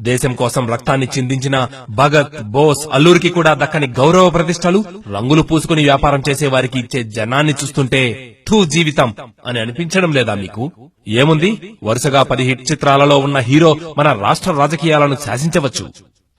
దేశం కోసం రక్తాన్ని చిందించిన భగత్ బోస్ అల్లూరికి కూడా దక్కని గౌరవ ప్రతిష్టలు రంగులు పూసుకుని వ్యాపారం చేసే వారికి ఇచ్చే జనాన్ని చూస్తుంటే థూ జీవితం అని అనిపించడం లేదా మీకు? ఏముంది? వరుసగా పది హిట్ చిత్రాలలో ఉన్న హీరో మన రాష్ట్ర రాజకీయాలను శాసించవచ్చు.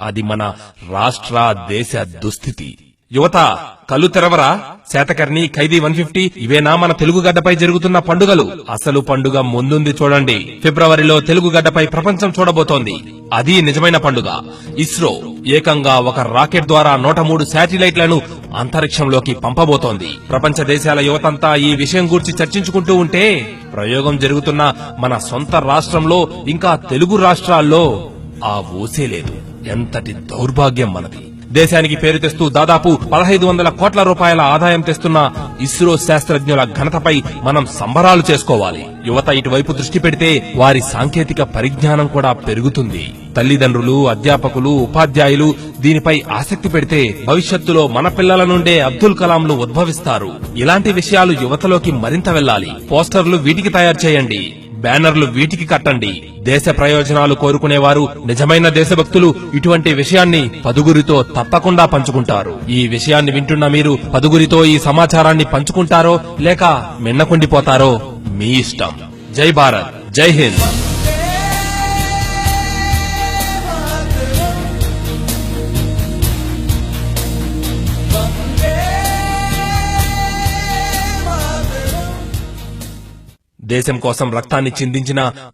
అది మన రాష్ట్ర దేశ దుస్థితి. యువత కళ్ళు తెరవరా? శాతకర్ణి ఖైదీ వన్ ఫిఫ్టీ ఇవేనా మన తెలుగు గడ్డపై జరుగుతున్న పండుగలు? అసలు పండుగ ముందుంది చూడండి. ఫిబ్రవరిలో తెలుగు గడ్డపై ప్రపంచం చూడబోతోంది. అది నిజమైన పండుగ. ఇస్రో ఏకంగా ఒక రాకెట్ ద్వారా నూట మూడు శాటిలైట్లను అంతరిక్షంలోకి పంపబోతోంది. ప్రపంచ దేశాల యువతంతా ఈ విషయం గురించి చర్చించుకుంటూ ఉంటే ప్రయోగం జరుగుతున్న మన సొంత రాష్ట్రంలో ఇంకా తెలుగు రాష్ట్రాల్లో ఆ ఊసే లేదు ఎంతటి దౌర్భాగ్యం మనది. దేశానికి పేరు తెస్తూ దాదాపు పదహైదు వందల కోట్ల రూపాయల ఆదాయం తెస్తున్న ఇస్రో శాస్త్రజ్ఞుల ఘనతపై మనం సంబరాలు చేసుకోవాలి. యువత ఇటువైపు దృష్టి పెడితే వారి సాంకేతిక పరిజ్ఞానం కూడా పెరుగుతుంది. తల్లిదండ్రులు అధ్యాపకులు ఉపాధ్యాయులు దీనిపై ఆసక్తి పెడితే భవిష్యత్తులో మన పిల్లల నుండే అబ్దుల్ కలాంలు ఉద్భవిస్తారు. ఇలాంటి విషయాలు యువతలోకి మరింత వెళ్ళాలి. పోస్టర్లు వీటికి తయారు చేయండి. బ్యానర్లు వీటికి కట్టండి. దేశ ప్రయోజనాలు కోరుకునేవారు నిజమైన దేశభక్తులు ఇటువంటి విషయాన్ని పదుగురితో తప్పకుండా పంచుకుంటారు. ఈ విషయాన్ని వింటున్న మీరు పదుగురితో ఈ సమాచారాన్ని పంచుకుంటారో లేక మిన్నకుండిపోతారో మీ ఇష్టం. జై భారత్. జై హింద్. దేశం కోసం రక్తాన్ని చిందించిన